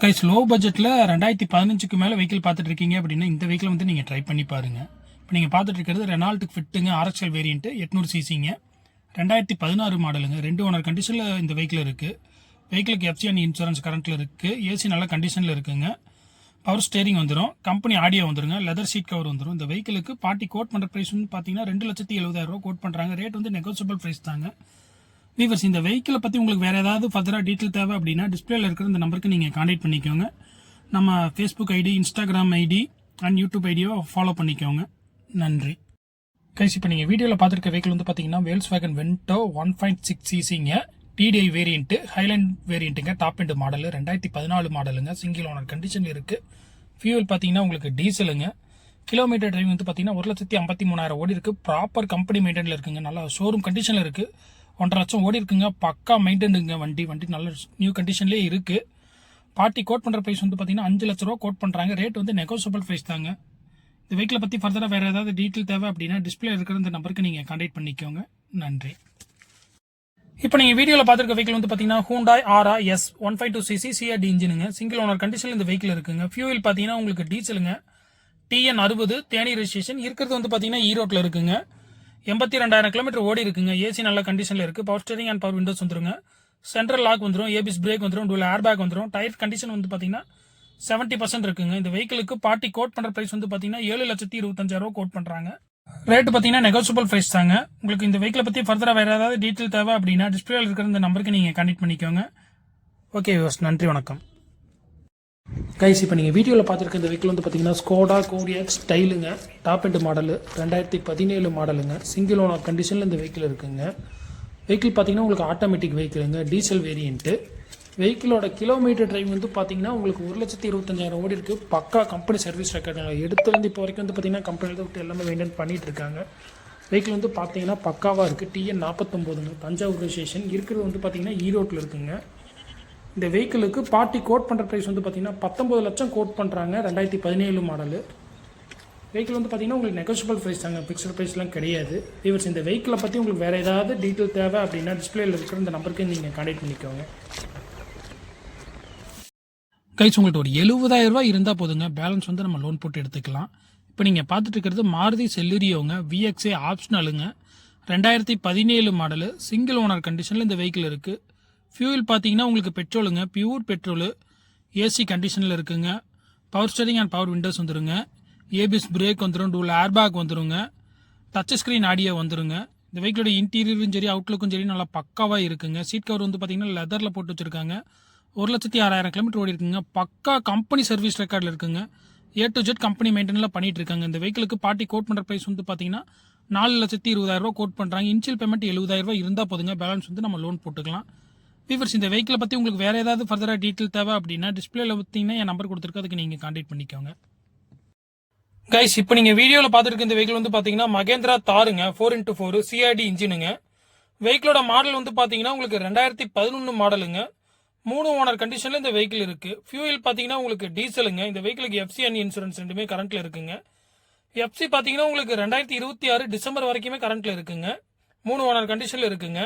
Guys low பட்ஜெட்டில் ரெண்டாயிரத்தி பதினஞ்சுக்கு மேலே வெஹிக்கிள் பார்த்துட்டு இருக்கீங்க அப்படின்னா இந்த வெஹிக்கிள் வந்து நீங்கள் ட்ரை பண்ணி பாருங்க. இப்போ நீங்கள் பார்த்துட்டு இருக்கிறது ரெனால்ட்டுக்கு ஃபிட்டுங்க ஆர்எக்ஸ்எல் வேரியன்ட்டு எட்நூறு சிசிங்க ரெண்டாயிரத்தி பதினாறு மாடலுங்க ரெண்டு ஓனர் கண்டிஷனில் இந்த வெஹிக்கிள் இருக்குது வெஹிக்கிளுக்கு எஃப்சிஎன் இன்சூரன்ஸ் கரண்ட்டில் இருக்குது ஏசி நல்ல கண்டிஷனில் இருக்குங்க. பவர் ஸ்டேரிங் வந்துடும் கம்பெனி ஆடியோ வந்துருங்க. லெதர் சீட் கவர் வந்துடும் இந்த வெஹிக்கிளுக்கு பார்ட்டி கோட் பண்ணுற ப்ரைஸ் வந்து பார்த்தீங்கன்னா ரெண்டு லட்சத்தி எழுபதாயிரம் ரூபா கோட் பண்ணுறாங்க ரேட் வந்து நெகோசியபிள் ப்ரைஸ் தாங்க. வீவர்ஸ் இந்த வெஹிக்கிளை பற்றி உங்களுக்கு வேறு ஏதாவது ஃபர்தராக டீட்டெயில் தேவை அப்படின்னா டிஸ்பிளேல இருக்கிற இந்த நம்பருக்கு நீங்கள் காண்டாக்ட் பண்ணிக்கோங்க. நம்ம Facebook ID Instagram ID and YouTube ஐடியோ follow பண்ணிக்கோங்க. நன்றி. கைஸ் இப்போ நீங்கள் வீடியோவில் பார்த்துருக்க வெஹிக்கிள் வந்து பார்த்தீங்கன்னா Volkswagen Vento one point six சிசிங்க TDI variant highline வேரியண்ட்டுங்க டாப் எண்ட் மாடலு ரெண்டாயிரத்தி பதினாலு மாடலுங்க சிங்கிள் ஓனர் கண்டிஷன் இருக்குது ஃபியூல் பார்த்தீங்கன்னா உங்களுக்கு டீசலுங்க கிலோமீட்டர் டிரைவிங் வந்து பார்த்தீங்கன்னா ஒரு லட்சத்தி ஐம்பத்தி மூணாயிரம் ஓடி இருக்குது ப்ராப்பர் கம்பெனி மெயின்டைனில் இருக்குங்க. நல்லா ஷோரூம் கண்டிஷனில் இருக்குது ஒன்றரை லட்சம் ஓடி இருக்குங்க. பக்கா மெயின்டைனுங்க வண்டி. வண்டி நல்ல நியூ கண்டிஷன்லேயே இருக்குது பார்ட்டி கோட் பண்ணுற ப்ரைஸ் வந்து பார்த்தீங்கன்னா அஞ்சு லட்ச ரூபா கோட் பண்ணுறாங்க ரேட் வந்து நெகோசியபிள் ப்ரைஸ் தாங்க. இந்த வெஹிக்கிளை பற்றி ஃபர்தராக வேறு ஏதாவது டீட்டெயில் தேவை அப்படின்னா டிஸ்பிளே இருக்கிற இந்த நம்பருக்கு நீங்கள் கான்டாக்ட் பண்ணிக்கோங்க. நன்றி. இப்போ நீங்கள் வீடியோவில் பார்த்துருக்க வெஹிக்கிள் வந்து பார்த்தீங்கன்னா Hyundai Aura S one five two CC CRDI இன்ஜினுங்க single owner கண்டிஷனில் இந்த வெஹிக்கிள் இருக்குங்க. ஃபியூவில் பார்த்தீங்கன்னா உங்களுக்கு டீசலுங்க டிஎன் அறுபது தேனி ரெஜிஸ்ட்ரேஷன் இருக்கிறது வந்து பார்த்தீங்கன்னா ஈரோட்டில் இருக்குங்க. எண்பத்தி ரெண்டாயிரம் கிலோமீட்டர் ஓடி இருக்குங்க. ஏசி நல்ல கண்டிஷனில் இருக்குது power steering and power windows வந்துருங்க. சென்ட்ரல் லாக் வந்துடும் ஏபிஸ் பிரேக் வந்துடும் டூல் ஏர் பேக் வந்துடும் டயர் கண்டிஷன் வந்து பார்த்தீங்கன்னா செவன்ட்டி பர்சன்ட் இருக்குங்க. இந்த வெஹிக்கிளுக்கு பார்ட்டி கோட் பண்ணுற ப்ரைஸ் வந்து பார்த்தீங்கன்னா ஏழு லட்சத்தி இருபத்தஞ்சாயிரம் கோட் பண்ணுறாங்க ரேட்டு பார்த்தீங்கன்னா நெகோசியபிள் ப்ரைஸ் தாங்க. உங்களுக்கு இந்த வெஹிக்கிளை பற்றி ஃபர்தராக வேறு ஏதாவது டீட்டெயில் தேவை அப்படின்னா டிஸ்பிளேல இருக்கிற இந்த நம்பருக்கு நீங்கள் கனெக்ட் பண்ணிக்கோங்க. ஓகே யோஸ் நன்றி வணக்கம். கைஸ் இப்போ நீங்கள் வீடியோவில் பார்த்துருக்க இந்த வெஹிக்கிள் வந்து பார்த்தீங்கன்னா ஸ்கோடா கோடியாக் ஸ்டைலுங்க. டாப் எண்ட் மாடலு ரெண்டாயிரத்தி பதினேழு மாடலுங்க சிங்கிள் ஓனர் கண்டிஷனில் இந்த வெஹிக்கிள் இருக்குங்க. வெஹிக்கிள் பார்த்தீங்கன்னா உங்களுக்கு ஆட்டோமேட்டிக் வெஹிக்கிளுங்க டீசல் வேரியண்ட்டு வெஹிக்கிளோட கிலோமீட்டர் டிரைவ் வந்து பார்த்தீங்கன்னா உங்களுக்கு ஒரு லட்சத்தி இருபத்தஞ்சாயிரம் ஓடி இருக்குது பக்கா கம்பெனி சர்வீஸ் ரெக்கார்டு எடுத்துலேருந்து இப்போ வரைக்கும் வந்து பார்த்தீங்கன்னா கம்பெனியில் விட்டு எல்லாமே மெயின்டைன் பண்ணிகிட்டு இருக்காங்க. வெஹிக்கிள் வந்து பார்த்தீங்கன்னா பக்காவாக இருக்குது டிஎன் நாற்பத்தொம்போதுங்க தஞ்சாவூர் ஸ்டேஷன் இருக்கிறது வந்து பார்த்தீங்கன்னா ஈரோட்டில் இருக்குங்க. இந்த வெஹிக்கிளுக்கு பார்ட்டி கோட் பண்ணுற ப்ரைஸ் வந்து பார்த்தீங்கன்னா பத்தொம்பது லட்சம் கோட் பண்ணுறாங்க ரெண்டாயிரத்தி பதினேழு மாடலு வெஹிக்கிள் வந்து பார்த்தீங்கன்னா உங்களுக்கு நெகோஷியபிள் ப்ரைஸ் தாங்க. ஃபிக்ஸ்ட் ப்ரைஸ்லாம் கிடையாது. ஈவர்ஸ் இந்த வெஹிக்கிளை பற்றி உங்களுக்கு வேறு ஏதாவது டீட்டெயில் தேவை அப்படின்னா டிஸ்பிளேயில் இருக்கிற இந்த நம்பருக்கு நீங்கள் கான்டெக்ட் பண்ணிக்கோங்க. கைஸ் உங்கள்கிட்ட ஒரு 70000 ரூபாய் இருந்தால் போதுங்க. பேலன்ஸ் வந்து நம்ம லோன் போட்டு எடுத்துக்கலாம். இப்போ நீங்கள் பார்த்துட்டு இருக்கிறது மாருதி செல்லுரியோங்க. விஎக்ஸே ஆப்ஷனலுங்க ரெண்டாயிரத்தி பதினேழு மாடலு சிங்கிள் ஓனர் கண்டிஷனில் இந்த வெஹிக்கிள் இருக்குது ஃபியூல் பார்த்தீங்கன்னா உங்களுக்கு பெட்ரோலுங்க பியூர் பெட்ரோலு ஏசி கண்டிஷனில் இருக்குங்க. Power steering and power windows வந்துருங்க. ஏபிஎஸ் பிரேக் வந்துடும் டூல் ஏர்பேக் வந்துருங்க. டச் ஸ்க்ரீன் ஆடியோ வந்துருங்க. இந்த வெஹிக்கிளோட இன்டீரியரும் சரி அவுட்லுக்கும் சரி நல்லா பக்காவாக இருக்குங்க. சீட் கவர் வந்து பார்த்தீங்கன்னா லெதரில் போட்டு வச்சுருக்காங்க. ஒரு லட்சத்தி ஆறாயிரம் கிலோமீட்டர் ஓடி இருக்குங்க. பக்கா கம்பெனி சர்வீஸ் ரெக்கார்டில் இருக்குங்க. ஏ டு ஜெட் கம்பெனி மெயின்டெனில் பண்ணிட்டு இருக்காங்க. இந்த வெஹிக்கிளுக்கு பார்ட்டி கோட் பண்ணுற ப்ரைஸ் வந்து பார்த்தீங்கன்னா நாலு லட்சத்தி இருபதாயிரரூவா கோட் பண்ணுறாங்க இன்ஷியல் பேமெண்ட் எழுபதாயிரரூவா இருந்தால் போதுங்க. பேலன்ஸ் வந்து நம்ம லோன் போட்டுக்கலாம். வீவர்ஸ் இந்த வெஹிக்கிளை பற்றி உங்களுக்கு வேறு ஏதாவது ஃபர்தராக டீட்டெயில் தேவை அப்படின்னா டிஸ்பிளேல பார்த்தீங்கன்னா என் நம்பர் கொடுத்துருக்கு அதுக்கு நீங்கள் காண்டாக்ட் பண்ணிக்கோங்க. கைஸ் இப்போ நீங்கள் வீடியோவில் பார்த்துருக்க இந்த வெஹிக்கிள் வந்து பார்த்தீங்கன்னா மகேந்திரா தாருங்க ஃபோர் இன்ட்டு ஃபோர் சிஆர்டி இன்ஜினுங்க. வெஹிக்கிளோட மாடல் வந்து பார்த்தீங்கன்னா உங்களுக்கு ரெண்டாயிரத்தி பதினொன்று மாடலுங்க மூணு ஓனர் கண்டிஷனில் இந்த வெஹிக்கிள் இருக்குது ஃபியூல் பார்த்தீங்கன்னா உங்களுக்கு டீசலுங்க இந்த வெஹிக்கிளுக்கு எஃப்சி அண்ட் இன்சூரன்ஸ் ரெண்டுமே கரண்ட்டில் இருக்குங்க. எஃப்சி பார்த்தீங்கன்னா உங்களுக்கு ரெண்டாயிரத்தி இருபத்தி ஆறு டிசம்பர் வரைக்குமே கரண்ட்டில் இருக்குங்க. மூணு ஓனர் கண்டிஷனில் இருக்குங்க.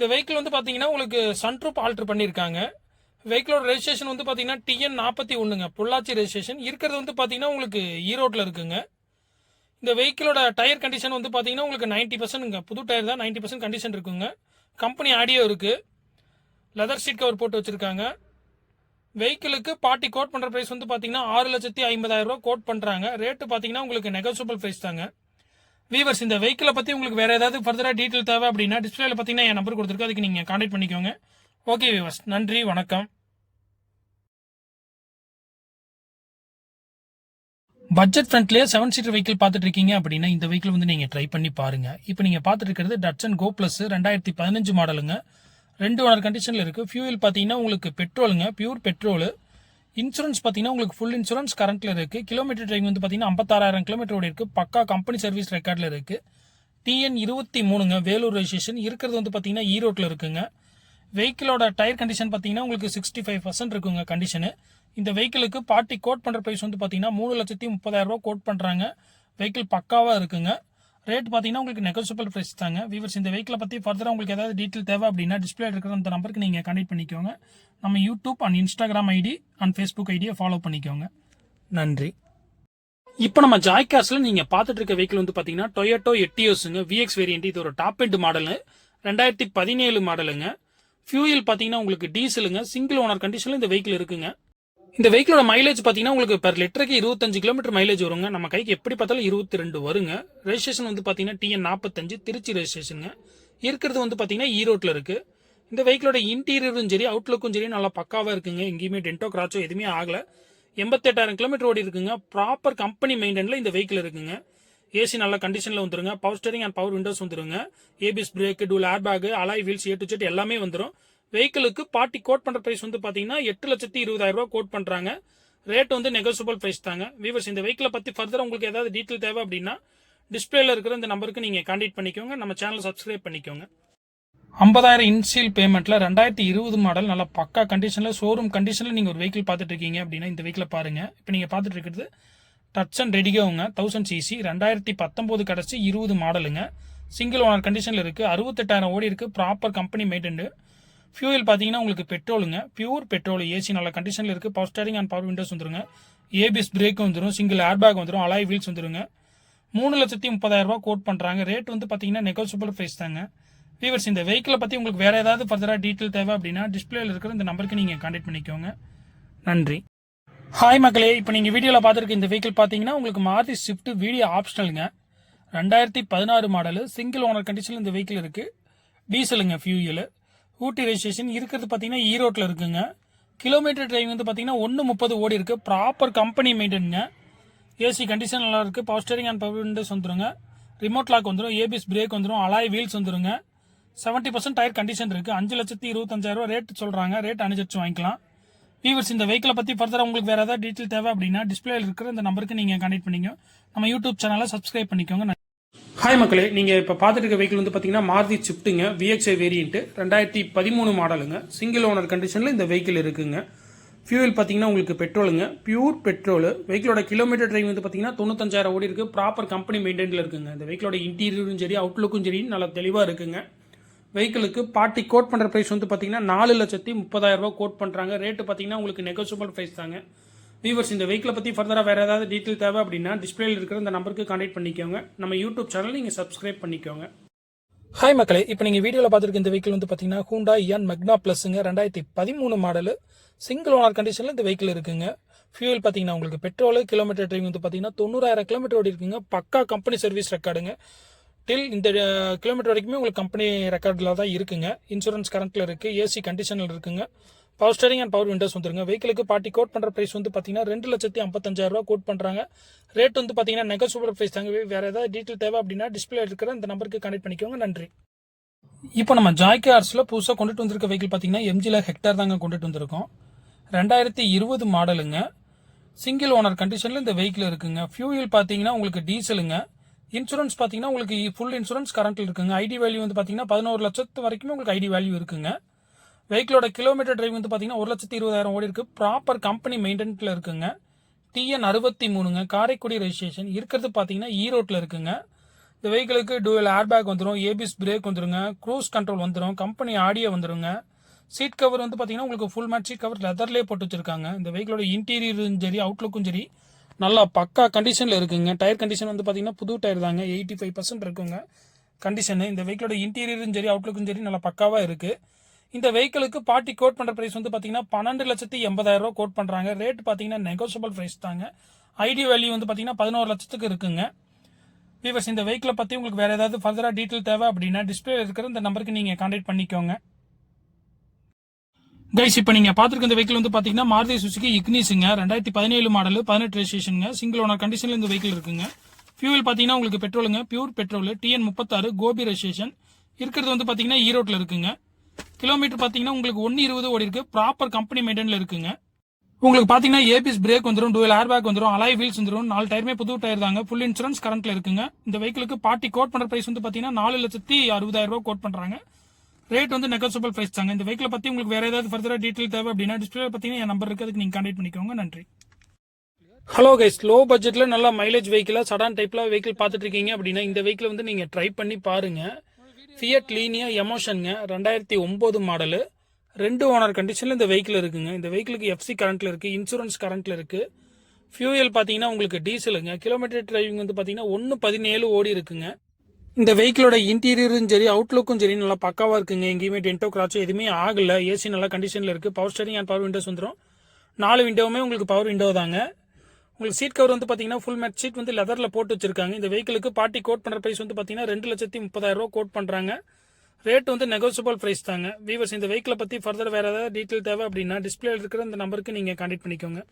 இந்த வெஹிக்கிள் வந்து பார்த்தீங்கன்னா உங்களுக்கு சன்ட்ரூப் ஆல்டர் பண்ணியிருக்காங்க வெஹிக்கிளோட ரெஜிஸ்ட்ரேஷன் வந்து பார்த்தீங்கன்னா டிஎன் நாற்பத்தி ஒன்றுங்க பொள்ளாச்சி ரெஜிஸ்ட்ரேஷன் இருக்கிறது வந்து பார்த்தீங்கன்னா உங்களுக்கு ஈரோட்டில் இருக்குங்க. இந்த வெஹிக்கிளோட டயர் கண்டிஷன் வந்து பார்த்தீங்கன்னா உங்களுக்கு நைன்ட்டி பர்சன்ட்ங்க புது டயர் தான் நைன்ட்டி பர்சன்ட் கண்டிஷன் இருக்குங்க. கம்பெனி ஆடியோ இருக்குது லெதர் சீட் கவர் போட்டு வச்சுருக்காங்க. வெஹிக்கிளுக்கு பார்ட்டி கோட் பண்ணுற ப்ரைஸ் வந்து பார்த்தீங்கன்னா ஆறு லட்சத்தி ஐம்பதாயிரம் ரூபா கோட் பண்ணுறாங்க ரேட்டு பார்த்தீங்கன்னா உங்களுக்கு நெகோசியபிள் ப்ரைஸ் தாங்க. வீவர்ஸ் இந்த வெஹிக்கிளை பற்றி உங்களுக்கு வேறு ஏதாவது ஃபர்தராக டீட்டெயில் தேவை அப்படின்னா டிஸ்பிளேல பார்த்தீங்கன்னா என் நம்பர் கொடுத்துருக்கு. அதுக்கு நீங்கள் கான்டாக்ட் பண்ணிக்கோங்க. ஓகே வீவர்ஸ் நன்றி வணக்கம். பட்ஜெட் ஃப்ரண்ட்லேயே செவன் சீட்டர் வெஹிக்கிள் பார்த்துட்டு இருக்கீங்க அப்படின்னா இந்த வெஹிக்கிள் வந்து நீங்கள் ட்ரை பண்ணி பாருங்க. இப்போ நீங்கள் பார்த்துட்டு இருக்கிறது டட்சன் கோ ப்ளஸ் ரெண்டாயிரத்தி பதினஞ்சு மாடலுங்க ரெண்டு ஓனர் கண்டிஷனில் இருக்குது ஃபியூல் பார்த்தீங்கன்னா உங்களுக்கு பெட்ரோலுங்க பியூர் பெட்ரோலு இன்சூரன்ஸ் பார்த்தீங்கன்னா உங்களுக்கு ஃபுல் இன்சூரன்ஸ் கரண்ட்டில் இருக்குது கிலோமீட்டர் ட்ரைவிங் வந்து பார்த்தீங்கன்னா ஐம்பத்தாறாயிரம் கிலோமீட்டர் ஓடி இருக்குது பக்கா கம்பெனி சர்வீஸ் ரெக்கார்டில் இருக்குது டிஎன் இருபத்தி மூணுங்க வேலூர் ரெஜிஸ்ட்ரேஷன் இருக்கிறது வந்து பார்த்தீங்கன்னா ஈரோட்டில் இருக்குங்க. வெஹிக்கிளோட டயர் கண்டிஷன் பார்த்தீங்கன்னா உங்களுக்கு சிக்ஸ்டி ஃபைவ் பர்சன்ட் இருக்குங்க கண்டிஷனு இந்த வெஹிக்கிளுக்கு பார்ட்டி கோட் பண்ணுற ப்ரைஸ் வந்து பார்த்தீங்கன்னா மூணு லட்சத்தி முப்பதாயிரரூபா கோட் பண்ணுறாங்க வெஹிக்கிள் பக்காவாக இருக்குங்க. ரேட் பார்த்தீங்கன்னா உங்களுக்கு நெகோசியபிள் ப்ரைஸ் தாங்க. வீவர்ஸ் இந்த வெஹிக்கிளை பற்றி ஃபர்தராக உங்களுக்கு ஏதாவது டீட்டெயில் தேவை அப்படின்னா டிஸ்பிளே இருக்கிற அந்த நம்பருக்கு நீங்கள் கான்டெக்ட் பண்ணிக்கோங்க. நம்ம YouTube and Instagram ID and Facebook ஐடியை ஃபாலோ பண்ணிக்கோங்க. நன்றி. இப்போ நம்ம ஜாய்காஸ்ல நீங்க பார்த்துட்டு இருக்க வெஹிக்கிள் வந்து பாத்தீங்கன்னா டொயோட்டோ எட்டியோஸுங்க விஎக்ஸ் வேரியன்ட் இது ஒரு டாப் எண்ட் மாடலு ரெண்டாயிரத்தி பதினேழு மாடலுங்க ஃபியூயல் பாத்தீங்கன்னா உங்களுக்கு டீசலுங்க சிங்கிள் ஓனர் கண்டிஷன்ல இந்த வெஹிக்கிள் இருக்குங்க. இந்த வெஹிக்கிளோட மைலேஜ் பார்த்தீங்கன்னா உங்களுக்கு பெர் லிட்டருக்கு இருபத்தஞ்சு கிலோமீட்டர் மைலேஜ் வருங்க. நம்ம கைக்கு எப்படி பார்த்தாலும் இருபத்தி ரெண்டு வருங்க. ரெஜிஸ்ட்ரேஷன் வந்து பார்த்தீங்கன்னா டிஎன் நாற்பத்தஞ்சு திருச்சி ரெஜிஸ்ட்ரேஷனுங்க இருக்கிறது வந்து பார்த்தீங்கன்னா ஈரோட்ல இருக்கு. இந்த வெஹிக்கிளோட இன்டீரியரும் சரி அவுட்லுக்கும் சரி நல்லா பக்காவாக இருக்குங்க. எங்கேயுமே டென்டோ கிராச்சோ எதுவுமே ஆகல. எண்பத்தெட்டாயிரம் கிலோமீட்டர் ஓடி இருக்குங்க. ப்ராப்பர் கம்பெனி மெயின்டெயின்ல இந்த வெஹிக்கிள் இருக்குங்க. ஏசி நல்ல கண்டிஷன்ல வந்துருங்க. Power steering and power windows வந்துருங்க. ABS brake dual air bag alloy wheels A to Z எல்லாமே வந்துடும் வெஹிக்கிளுக்கு பார்ட்டி கோட் பண்ற பிரைஸ் வந்து பாத்தீங்கன்னா எட்டு லட்சத்தி இருபதாயிரம் ரூபாய் கோட் பண்றாங்க. ரேட் வந்து நெகோசியபிள் பிரைஸ் தாங்க. வீவர்ஸ் இந்த வெஹிக்கிளை பத்தி ஃபர்தர் உங்களுக்கு ஏதாவது டீட்டெயில் தேவை அப்படின்னா டிஸ்பிளேல இருக்கிற இந்த நம்பருக்கு நீங்க கான்டாக்ட் பண்ணிக்கோங்க. நம்ம சேனல் சப்ஸ்கிரைப் பண்ணிக்கோங்க. ஐம்பதாயிரம் இன்சியல் பேமெண்ட்ல ரெண்டாயிரத்தி இருபது மாடல் நல்ல பக்கா கண்டிஷன்ல ஷோரூம் கண்டிஷன்ல நீங்க ஒரு வெஹிக்கிள் பார்த்துட்டு இருக்கீங்க அப்படின்னா இந்த வெஹிக்கிளை பாருங்க. இப்போ நீங்க பார்த்துட்டு இருக்கிறது டச் அண்ட் ரெடிகோங்க தௌசண்ட் சிசி ரெண்டாயிரத்தி பத்தொன்பது கடைசி இருபது மாடலுங்க சிங்கிள் ஓனர் கண்டிஷன்ல இருக்கு. அறுபத்தெட்டாயிரம் ஓடி இருக்கு. ப்ராப்பர் கம்பெனி மெயின்டெண்டு ஃபியூயல் பார்த்தீங்கன்னா உங்களுக்கு பெட்ரோலுங்க. பியூர் பெட்ரோல் ஏசி நல்ல கண்டிஷனில் இருக்குது power steering and power windows வந்துருங்க. ஏபிஎஸ் பிரேக் வந்துடும் சிங்கிள் ஏர் பேக் வந்துடும் அலாய் வீல்ஸ் வந்துருங்க. மூணு லட்சத்தி முப்பதாயிரம் கோட் பண்ணுறாங்க ரேட் வந்து பார்த்தீங்கன்னா நெகோசியபிள் ப்ரைஸ் தாங்க. வீவர்ஸ் இந்த வெஹிக்கிளை பற்றி உங்களுக்கு வேறு ஏதாவது ஃபர்தராக டீட்டெயில் தேவை அப்படின்னா டிஸ்பிளேயில் இருக்கிற இந்த நம்பருக்கு நீங்கள் கான்டெக்ட் பண்ணிக்கோங்க. நன்றி. ஹாய் மக்களே இப்போ நீங்கள் வீடியோவில் பார்த்துருக்க இந்த வெஹிக்கிள் பார்த்தீங்கன்னா உங்களுக்கு மாருதி ஸ்விஃப்ட் வீடியோ ஆப்ஷனலுங்க ரெண்டாயிரத்தி பதினாறு மாடலு சிங்கிள் ஓனர் கண்டிஷனில் இந்த வெஹிக்கிள் இருக்குது டீசலுங்க ஃபியூயலு ஊட்டி ரெஜிஸ்ட்ரேஷன் இருக்கிறது பார்த்தீங்கன்னா ஈரோட்டில் இருக்குங்க. கிலோமீட்டர் டிரைவிங் வந்து பார்த்தீங்கன்னா ஒன்று முப்பது ஓடி இருக்குது ப்ராப்பர் கம்பெனி மெயின்டைனுங்க ஏசி கண்டிஷன் நல்லா இருக்குது power steering and power windows வந்துருங்க. ரிமோட் லாக் வந்துடும் ஏபிஎஸ் பிரேக் வந்துடும் அலாய் வீல்ஸ் வந்துருங்க. செவன்ட்டி பர்சன்ட் டயர் கண்டிஷன் இருக்குது அஞ்சு லட்சத்தி இருபத்தஞ்சாயிரம் ரூபா ரேட் சொல்கிறாங்க ரேட் அனுசரிச்சு வாங்கிக்கலாம். வீவர்ஸ் இந்த வெஹிக்கிளை பற்றி ஃபர்தராக உங்களுக்கு வேறு ஏதாவது டீட்டெயில் தேவை அப்படின்னா டிஸ்பிளேயில் இருக்கிற இந்த நம்பருக்கு நீங்கள் கனெக்ட் பண்ணிக்கோ நம்ம யூடியூப் சேனலை சப்ஸ்கிரைப் பண்ணிக்கோங்க. ஹாய் மக்களே. நீங்கள் இப்போ பார்த்துட்டு இருக்க வெஹிக்கிள் வந்து பார்த்தீங்கன்னா மாருதி ஸ்விஃப்ட்டுங்க விஎக்ஸ்ஐ வேரியன்ட்டு ரெண்டாயிரத்தி பதிமூணு மாடலுங்க. சிங்கிள் ஓனர் கண்டிஷனில் இந்த வெஹிக்கிள் இருக்குங்க. ஃபியூல் பார்த்தீங்கன்னா உங்களுக்கு பெட்ரோலுங்க பியூர் பெட்ரோல் வெஹிக்கிளோட கிலோமீட்டர் ட்ரைவ் வந்து பார்த்தீங்கன்னா தொண்ணூத்தஞ்சாயிரம் ஓடி இருக்குது ப்ராப்பர் கம்பெனி மெயின்டைனில் இருக்குங்க. இந்த வெஹிக்கிளோட இன்டீரியரும் சரி அவுட்லுக்கும் சரி நல்லா தெளிவாக இருக்குங்க. வெஹிக்கிளுக்கு பார்ட்டி கோட் பண்ணுற ப்ரைஸ் வந்து பார்த்தீங்கன்னா நாலு லட்சத்தி முப்பதாயிரரூபா கோட் பண்ணுறாங்க ரேட்டு பார்த்தீங்கன்னா உங்களுக்கு நெகோசியபிள் ப்ரைஸ் தாங்க. வீவர்ஸ் இந்த வெஹிக்கிளை பற்றி ஃபர்தராக வேறு ஏதாவது டீட்டெயில் தேவை அப்படின்னா டிஸ்பிளேல இருக்கிற இந்த நம்பருக்கு கான்டாக்ட் பண்ணிக்கோங்க. நம்ம யூடியூப் சேனல் நீங்கள் சப்ஸ்கிரைப் பண்ணிக்கோங்க. ஹாய் மக்களே இப்போ நீங்கள் வீடியோவில் பார்த்துருக்க இந்த வெஹிக்கிள் வந்து பார்த்தீங்கன்னா ஹூண்டா இயான் மெக்னா ப்ளஸ்ஸுங்க ரெண்டாயிரத்தி பதிமூணு மாடலு சிங்கிள் ஓனர் கண்டிஷனில் இந்த வெஹிக்கிள் இருக்குங்க. ஃபியூல் பார்த்தீங்கன்னா உங்களுக்கு பெட்ரோல் கிலோமீட்டர் ட்ரைவிங் வந்து பார்த்தீங்கன்னா தொண்ணூறாயிரம் கிலோமீட்டர் ஓடி இருக்குங்க. பக்கா கம்பெனி சர்வீஸ் ரெக்கார்டுங்க டில் இந்த கிலோமீட்டர் வரைக்குமே உங்களுக்கு கம்பெனி ரெக்கார்டில் தான் இருக்குங்க. இன்சூரன்ஸ் கரண்ட்டில் இருக்குது ஏசி கண்டிஷனில் இருக்குங்க. Power steering and power windows வந்துருங்க. வெஹிக்கிளுக்கு பார்ட்டி கோட் பண்ணுற ப்ரைஸ் வந்து பார்த்தீங்கன்னா ரெண்டு லட்சத்தி ஐம்பத்தஞ்சாயிரம் ரூபா கோட் பண்ணுறாங்க ரேட் வந்து பார்த்தீங்கன்னா நெகோசியபிள் ப்ரைஸ் தாங்க. வேறு ஏதாவது டீட்டெயில் தேவை அப்படின்னா டிஸ்பிளே இருக்கிற இந்த நம்பருக்கு கனெக்ட் பண்ணிக்கோங்க. நன்றி. இப்போ நம்ம ஜாய் கார்ஸில் புதுசாக கொண்டுட்டு வந்திருக்க வெஹிக்கிள் பார்த்தீங்கன்னா எம்ஜியில் ஹெக்டார் தாங்க கொண்டுட்டு வந்திருக்கோம். ரெண்டாயிரத்தி இருபது மாடலுங்க சிங்கிள் ஓனர் கண்டிஷனில் இந்த வெஹிக்கிள் இருக்குங்க. ஃபியூயல் பார்த்தீங்கன்னா உங்களுக்கு டீசலுங்க இன்சூரன்ஸ் பார்த்தீங்கன்னா உங்களுக்கு ஃபுல் இன்சூரன்ஸ் கரண்ட்டில் இருக்குங்க. ஐடி வேல்யூ வந்து பார்த்தீங்கன்னா பதினோரு லட்சத்து வரைக்குமே உங்களுக்கு ஐடி வேல்யூ இருக்குங்க. வெஹிக்கிளோட கிலோமீட்டர் டிரைவ் வந்து பார்த்தீங்கன்னா ஒரு லட்சத்தி இருபதாயிரம் ஓடி இருக்கு. ப்ராப்பர் கம்பெனி மெயின்டெனன்ஸ்ல இருக்குங்க. டிஎன் அறுபத்தி மூணுங்க. காரைக்குடி ரெஜிஸ்ட்ரேஷன் இருக்கிறது பார்த்தீங்கன்னா ஈரோட்டில் இருக்குங்க. இந்த வெஹிக்கிளுக்கு டூவல் ஏர் பேக் வந்துடும் ஏபிஎஸ் பிரேக் வந்துருங்க க்ரூஸ் கண்ட்ரோல் வந்துடும் கம்பெனி ஆடியோ வந்துருங்க. சீட் கவர் வந்து பார்த்தீங்கன்னா உங்களுக்கு ஃபுல் மேட் சீட் கவர் லெதர்லேயே போட்டு வச்சிருக்காங்க. இந்த வெஹிக்கிளோட இன்டீரியரும் சரி அவுட்லுக்கும் சரி நல்லா பக்கா கண்டிஷனில் இருக்குங்க. டயர் கண்டிஷன் வந்து பார்த்தீங்கன்னா புது டயர் தாங்க. எயிட்டி ஃபைவ் பர்சன்ட் இருக்குங்க கண்டிஷனு இந்த வெஹிக்கிளோட இன்டீரியரும் சரி அவுட்லுக்கும் சரி நல்லா பக்காவாக இருக்குது இந்த வெஹிக்கிளுக்கு பார்ட்டி கோட் பண்ணுற ப்ரைஸ் வந்து பார்த்தீங்கன்னா பன்னெண்டு லட்சத்தி எண்பதாயிரம் ரூபா கோட் பண்ணுறாங்க ரேட் பார்த்தீங்கன்னா நெகோசியபிள் ப்ரைஸ் தாங்க. ஐடி வேல்யூ வந்து பார்த்தீங்கன்னா பதினோரு லட்சத்துக்கு இருக்குங்க. வீவர்ஸ் இந்த வெஹிக்கிளை பற்றி உங்களுக்கு வேறு ஏதாவது ஃபர்தராக டீட்டெயில் தேவை அப்படின்னா டிஸ்பிளே இருக்கிற இந்த நம்பருக்கு நீங்கள் கான்டாக்ட் பண்ணிக்கோங்க. கைஸ் இப்போ நீங்கள் பார்த்துருக்க இந்த வெஹிக்கிள் வந்து பார்த்தீங்கன்னா மாருதி சுசுகி இக்னிஸுங்க ரெண்டாயிரத்தி பதினேழு மாடல் பதினெட்டு ரெஜிஸ்ட்ரேஷனுங்க சிங்கிள் ஓனர் கண்டிஷனில் இந்த வெஹிக்கிள் இருக்குங்க. ஃபியூல் பார்த்தீங்கன்னா உங்களுக்கு பெட்ரோலுங்க பியூர் பெட்ரோல் டிஎன் முப்பத்தாறு கோபி ரெஜிஸ்ட்ரேஷன் இருக்கிறது வந்து பார்த்தீங்கன்னா ஈரோட்டில் இருக்குங்க. கிலோமீட்டர் பார்த்தீங்கன்னா உங்களுக்கு ஒன்று இருபது ஓடி இருக்கு. ப்ராப்பர் கம்பெனி மெயின்டெனில் இருக்குங்க. உங்களுக்கு பார்த்தீங்கன்னா ஏபிஎஸ் பிரேக் வந்துடும் டூவல் ஏர் பேக் வந்துடும் அலாய் வீல்ஸ் வந்துடும் நாலு டயருமே புது டயர் தாங்க. ஃபுல் இன்சூரன்ஸ் கரண்ட்ல இருக்குங்க. இந்த வெஹிக்கிளுக்கு பார்ட்டி கோட் பண்ணுற பிரைஸ் வந்து பார்த்தீங்கன்னா நாலு லட்சத்தி அறுபதாயிரம் ரூபாய் கோட் பண்ணுறாங்க ரேட் வந்து நெகோசியபிள் பிரைஸ் தாங்க. இந்த வெஹிக்கிளை பற்றி உங்களுக்கு வேற ஏதாவது ஃபர்தராக டீட்டெயில் தேவை அப்படின்னா டிஸ்பிளே பார்த்தீங்கன்னா என் நம்பர் இருக்கு. அதுக்கு நீங்கள் கான்டாக்ட் பண்ணிக்கோங்க. நன்றி. ஹலோ கைஸ் லோ பட்ஜெட்டில் நல்லா மைலேஜ் வெஹிக்கிளாக சடான் டைப்பில் வெஹிக்கிள் பார்த்துட்டு இருக்கீங்க அப்படின்னா இந்த வெஹிக்கிள் வந்து நீங்கள் ட்ரை பண்ணி பாருங்க. ஃபியட் லீனியா எமோஷனுங்க ரெண்டாயிரத்தி ஒம்பது மாடலு ரெண்டு ஓனர் கண்டிஷனில் இந்த வெஹிக்கிள் இருக்குங்க. இந்த வெஹிக்கிளுக்கு எஃப்சி கரண்ட்டில் இருக்குது இன்சூரன்ஸ் கரண்ட்டில் இருக்குது ஃபியூயல் பார்த்தீங்கன்னா உங்களுக்கு டீசலுங்க கிலோமீட்டர் டிரைவிங் வந்து பார்த்தீங்கன்னா ஒன்று பதினேழு ஓடி இருக்குங்க. இந்த வெஹிக்கிளோட இன்டீரியரும் சரி அவுட்லுக்கும் சரி நல்லா பக்காவாக இருக்குங்க. எங்கேயுமே டென்டோ கிராச்சோ எதுவுமே ஆகல. ஏசி நல்லா கண்டிஷனில் இருக்குது power steering and power windows வந்துடும் நாலு விண்டோவுமே உங்களுக்கு பவர் விண்டோ தாங்க. உங்களுக்கு சீட் கவர் வந்து பார்த்தீங்கன்னா ஃபுல் மேட் சீட் வந்து லெதரில் போட்டு வச்சிருக்காங்க. இந்த வெஹிக்கிளுக்கு பார்ட்டி கோட் பண்ணுற ப்ரைஸ் வந்து பார்த்தீங்கன்னா ரெண்டு லட்சத்தி முப்பதாயிரம் ரூபா கோட் பண்ணுறாங்க ரேட் வந்து நெகோசியபிள் ப்ரைஸ் தாங்க. வீவர்ஸ் இந்த வெஹிக்கிளை பற்றி ஃபர்தர் வேறு ஏதாவது டீட்டெயில் தேவை அப்படின்னா டிஸ்பிளே இருக்கிற இந்த நம்பருக்கு நீங்கள் கான்டெக்ட் பண்ணிக்கோங்க.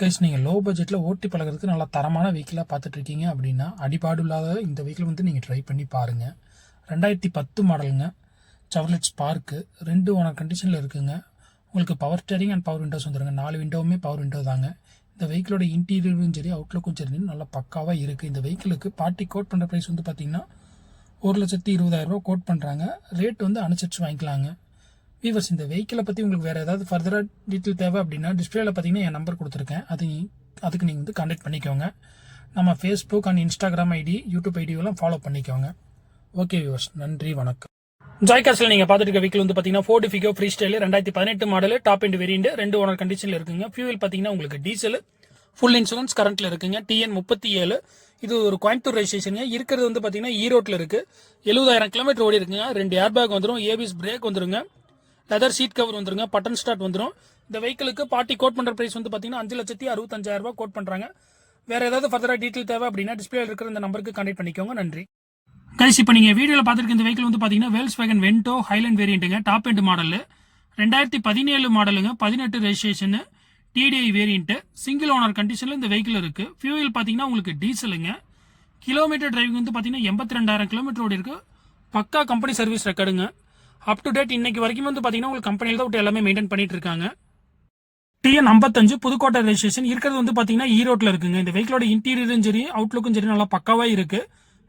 கைஸ் நீங்கள் லோ பட்ஜெட்டில் ஓட்டி பழகிறதுக்கு நல்லா தரமான வெஹிக்கிளாக பார்த்துட்டு இருக்கீங்க அப்படின்னா அடிபாடு இல்லாத இந்த வெஹிக்கிள் வந்து நீங்கள் ட்ரை பண்ணி பாருங்கள் ரெண்டாயிரத்தி பத்து மாடலுங்க சவர்லெட் ஸ்பார்க்கு ரெண்டு ஓனர் கண்டிஷனில் இருக்குங்க. உங்களுக்கு power steering and power windows வந்துருங்க. நாலு விண்டோவுமே பவர் விண்டோ தாங்க. இந்த வெஹிக்கிளோட இன்டீரியரும் சரி அவுட்லுக்கும் சரி நல்லா பக்காவாக இருக்குது இந்த வெஹிக்கிளுக்கு பார்ட்டி கோட் பண்ணுற ப்ரைஸ் வந்து பார்த்தீங்கன்னா ஒரு லட்சத்தி இருபதாயிரம் ரூபா கோட் பண்ணுறாங்க ரேட் வந்து அனுசரித்து வாங்கிக்கலாங்க. வீவர்ஸ் இந்த வெஹிக்கிளை பற்றி உங்களுக்கு வேறு ஏதாவது ஃபர்தராக டீட்டெயில் தேவை அப்படின்னா டிஸ்பிளேல பார்த்தீங்கன்னா என் நம்பர் கொடுத்துருக்கேன். அது அதுக்கு நீங்கள் வந்து கான்டாக்ட் பண்ணிக்கோங்க. நம்ம Facebook and Instagram ID YouTube ஐடியெல்லாம் follow பண்ணிக்கோங்க. ஓகே வியூவர்ஸ் நன்றி வணக்கம். ஜாய்காஸில் நீங்கள் பார்த்துட்டு இருக்க வெஹிக்கிள் வந்து பார்த்தீங்கன்னா ஃபோர்டு ஃபிகோ ஃப்ரீ ஸ்டைல் ரெண்டாயிரத்தி பதினெட்டு மாடல் டாப் அண்ட் வேரியண்ட் ரெண்டு ஓனர் கண்டிஷனில் இருக்குங்க. ஃபியூல் பார்த்தீங்கன்னா உங்களுக்கு டீசல் ஃபுல் இன்சூரன்ஸ் கரண்ட்டில் இருக்குங்க. டிஎன் முப்பத்தி ஏழு இது ஒரு கோயம்புத்தூர் ரெஜிஸ்ட்ரேஷனுங்க இருக்கிறது வந்து பார்த்தீங்கன்னா ஈரோட்டில் இருக்குது எழுபதாயிரம் கிலோமீட்டர் ஓடி இருக்குங்க. ரெண்டு ஏர் பேக் வந்துடும் ஏபிஎஸ் பிரேக் வந்துருங்க. லெதர் சீட் கவர் வந்துருங்க. பட்டன் ஸ்டார்ட் வந்துடும் இந்த வெஹிக்கிளுக்கு பார்ட்டி கோட் பண்ணுற ப்ரைஸ் வந்து பார்த்தீங்கன்னா அஞ்சு லட்சத்தி அறுபத்தஞ்சாயிரம் ரூபாய் கோட் பண்ணுறாங்க வேற ஏதாவது ஃபர்தராக டீட்டெயில் தேவை அப்படின்னா டிஸ்பிளே இருக்கிற இந்த நம்பருக்கு கான்டெக்ட் பண்ணிக்கோங்க. நன்றி. கைஸ் இப்போ நீங்கள் வீடியோவில் பார்த்துருக்க இந்த வெஹிக்கிள் வந்து பார்த்தீங்கன்னா வேல்ஸ் வேகன் வென்டோ ஹைலைன் வேரியண்ட்டுங்க டாப் எண்ட் மாடலு ரெண்டாயிரத்தி பதினேழு மாடலுங்க பதினெட்டு registration TDI variant single owner கண்டிஷனில் இந்த வெஹிக்கிள் இருக்குது ஃபியூயல் பார்த்தீங்கன்னா உங்களுக்கு டீசலுங்க கிலோமீட்டர் டிரைவிங் வந்து பார்த்தீங்கன்னா எண்பத்தி ரெண்டாயிரம் கிலோமீட்டர் ஓடி இருக்குது பக்கா கம்பெனி சர்வீஸ் ரெக்கார்டுங்க அப் டு டேட் இன்னைக்கு வரைக்கும் வந்து பார்த்தீங்கன்னா உங்களுக்கு கம்பெனியில் தான் விட்டு எல்லாமே மெயின்டைன் பண்ணிட்டு இருக்காங்க. டிஎன் ஐம்பத்தஞ்சு புதுக்கோட்டை ரெஜிஸ்ட்ரேஷன் இருக்கிறது வந்து பார்த்தீங்கன்னா ஈரோட்டில் இருக்குங்க. இந்த வெஹிக்கிளோட இன்டீரியரும் சரி அவுட்லுக்கும் சரி நல்லா பக்காவாக இருக்குது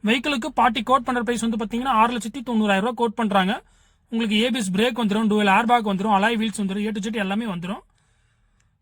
வெஹிக்கிளுக்கு பார்ட்டி கோட் பண்ணுற ப்ரைஸ் வந்து பார்த்தீங்கன்னா ஆறு லட்சத்தி தொண்ணூறாயிரம் ரூபா கோட் பண்ணுறாங்க உங்களுக்கு ஏபிஎஸ் பிரேக் வந்துடும் டுவெல் ஏர் பேக் வந்துடும் அலாய் வீல்ஸ் வந்துடும் ஏ டு ஜெட் எல்லாமே வந்துடும்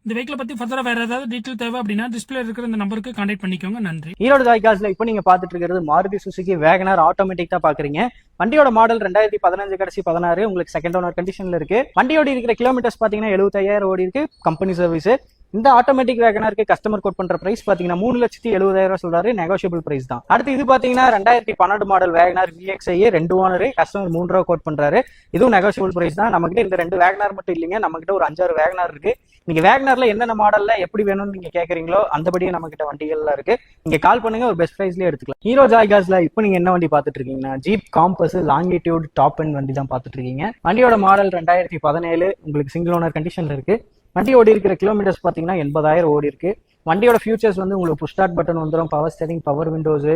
இந்த வெஹிக்கிளை பற்றி ஃபர்தராக வேறு ஏதாவது டீட்டெயில் தேவை அப்படின்னா டிஸ்பிளே இருக்கிற இந்த நம்பருக்கு கான்டாக்ட் பண்ணிக்கோங்க. நன்றி. ஈரோடு ஜாய்காஸ்ல இப்போ நீங்க பாத்துட்டு இருக்கிறது மாருதி சுசுகி வேகனார் ஆட்டோமேட்டிக் தான் பாக்குறீங்க வண்டியோட மாடல் ரெண்டாயிரத்தி பதினஞ்சு கடைசி பதினாறு உங்களுக்கு செகண்ட் ஓனர் கண்டிஷன்ல இருக்கு. வண்டியோட இருக்கிற கிலோமீட்டர்ஸ் பாத்தீங்கன்னா எழுபத்தாயிரம் ஓடி இருக்கு. கம்பெனி சர்வீஸ் இந்த ஆட்டோமேட்டிக் வேகனருக்கு கஸ்டமர் கோட் பண்ற பிரைஸ் பாத்தீங்கன்னா மூணு லட்சத்தி எழுபதாயிரம் சொல்றாரு நெகோஷியபிள் பிரைஸ் தான். அடுத்து இது பாத்தீங்கன்னா ரெண்டாயிரத்தி பன்னெண்டு மாடல் வேகனார் விஎக்ஸ்ஐ ரெண்டு ஓனர் கஸ்டமர் மூணு ரூபா கோட் பண்றாரு. இதுவும் நெகோஷியபிள் பிரைஸ் தான். நம்ம கிட்ட இந்த ரெண்டு வேகனார் மட்டும் இல்லைங்க நம்ம கிட்ட ஒரு அஞ்சாறு வேகனார் இருக்கு. நீங்க வேகனார்ல என்னென்ன மாடல்ல எப்படி வேணும்னு நீங்க கேக்குறீங்களோ அந்தபடியே நம்ம கிட்ட வண்டிகள்லாம் இருக்கு. நீங்க கால் பண்ணுங்க ஒரு பெஸ்ட் பிரைஸ்லயே எடுத்துக்கலாம். ஹீரோ ஜாய்காஸ்ல இப்போ நீங்க என்ன வண்டி பாத்துட்டு இருக்கீங்கன்னா Jeep Compass Longitude top and வண்டி தான் பாத்துட்டு இருக்கீங்க. வண்டியோட மாடல் ரெண்டாயிரத்தி பதினேழு உங்களுக்கு சிங்கிள் ஓனர் கண்டிஷன்ல இருக்கு. வண்டி ஓடி இருக்கிற கிலோமீட்டர்ஸ் பார்த்தீங்கன்னா எண்பதாயிரம் ஓடி இருக்கு. வண்டியோட ஃபியூச்சர்ஸ் வந்து உங்களுக்கு புஷ் ஸ்டார்ட் பட்டன் வந்துடும் பவர் ஸ்டேரிங் பவர் விண்டோஸ்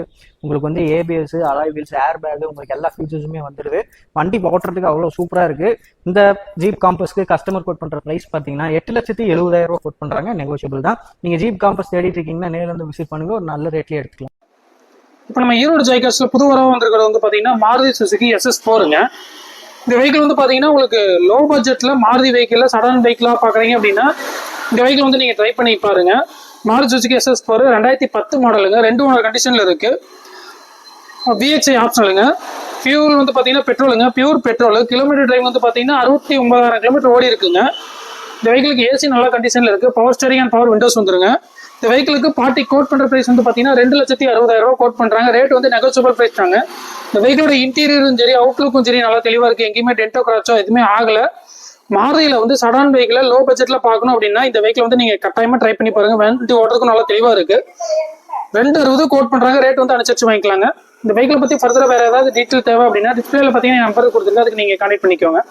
உங்களுக்கு வந்து ABS alloy wheels air bag உங்களுக்கு எல்லா ஃபியூச்சர்ஸுமே வந்துடுது வண்டி ஓட்டுறதுக்கு அவ்வளோ சூப்பராக இருக்கு. இந்த ஜீப் காம்பஸ்க்கு கஸ்டமர் கோட் பண்ணுற ப்ரைஸ் பார்த்தீங்கன்னா எட்டு லட்சத்தி எழுபதாயிரம் ரூபா கோட் பண்ணுறாங்க நெகோஷியபிள் தான். நீங்கள் ஜீப் காம்பஸ் தேடிட்டு இருக்கீங்கன்னா நேரில் வந்து விசிட் பண்ணுங்க. ஒரு நல்ல ரேட்லேயே எடுத்துக்கலாம். இப்போ நம்ம ஈரோடு ஜைகாஸ்ல புது வரவு வந்திருக்கிறது வந்து பார்த்தீங்கன்னா மாருதி சுசுகி எஸ்எஸ் போருங்க இந்த வெஹிக்கிள் வந்து பார்த்தீங்கன்னா உங்களுக்கு லோ பட்ஜெட்டில் மாருதி வெஹிக்கிளில் சடன் வெஹிக்கிளாக பார்க்குறீங்க அப்படின்னா இந்த வெஹிக்கிள் வந்து நீங்கள் ட்ரை பண்ணி பாருங்க. மாருதி சுசுகி எஸ்எஸ் ஃபோர் ரெண்டாயிரத்தி பத்து மாடலுங்க ரெண்டு ஓனர் கண்டிஷனில் இருக்குது பிஹெச்ஐ ஆப்ஷனலுங்க ஃபியூல் வந்து பார்த்தீங்கன்னா பெட்ரோலுங்க பியூர் பெட்ரோல் கிலோமீட்டர் டிரைவ் வந்து பார்த்தீங்கன்னா அறுபத்தி ஒன்பதாயிரம் கிலோமீட்டர் ஓடி இருக்குங்க. இந்த வெஹிக்கிளுக்கு ஏசி நல்ல கண்டிஷனில் இருக்குது power steering and power windows வந்துருங்க. இந்த வெஹிக்கிளுக்கு பார்ட்டி கோட் பண்ணுற ப்ரைஸ் வந்து பார்த்தீங்கன்னா ரெண்டு லட்சத்தி அறுபதாயிரம் ரூபா கோட் பண்ணுறாங்க ரேட் வந்து நெகோசியபிள் ப்ரைஸ் தாங்க. இந்த வெஹிக்கிளோட இன்டீரியரும் சரி அவுட்லுக்கும் சரி நல்லா தெளிவா இருக்கு. எங்கேயுமே டென்டோ கிராச்சோ எதுவுமே ஆகல. மாருதியில வந்து சடான் வெஹிக்கிள லோ பட்ஜெட்ல பார்க்கணும் அப்படின்னா இந்த வெஹிக்கிள் வந்து நீங்க கட்டாயமா ட்ரை பண்ணி பாருங்க. வண்டி ஓடுறதுக்கும் நல்லா தெளிவா இருக்கு. ரெண்டு அறுபது கோட் பண்றாங்க. ரேட் வந்து அனுசரிச்சு வாங்கிக்கலாங்க. இந்த வெஹிக்கிளை பத்தி ஃபர்தரா வேற ஏதாவது டீட்டெயில் தேவை அப்படின்னா டிஸ்பிளேல பாத்தீங்கன்னா நம்பர் கொடுத்துருக்கு அதுக்கு நீங்க கான்டெக்ட் பண்ணிக்கோங்க.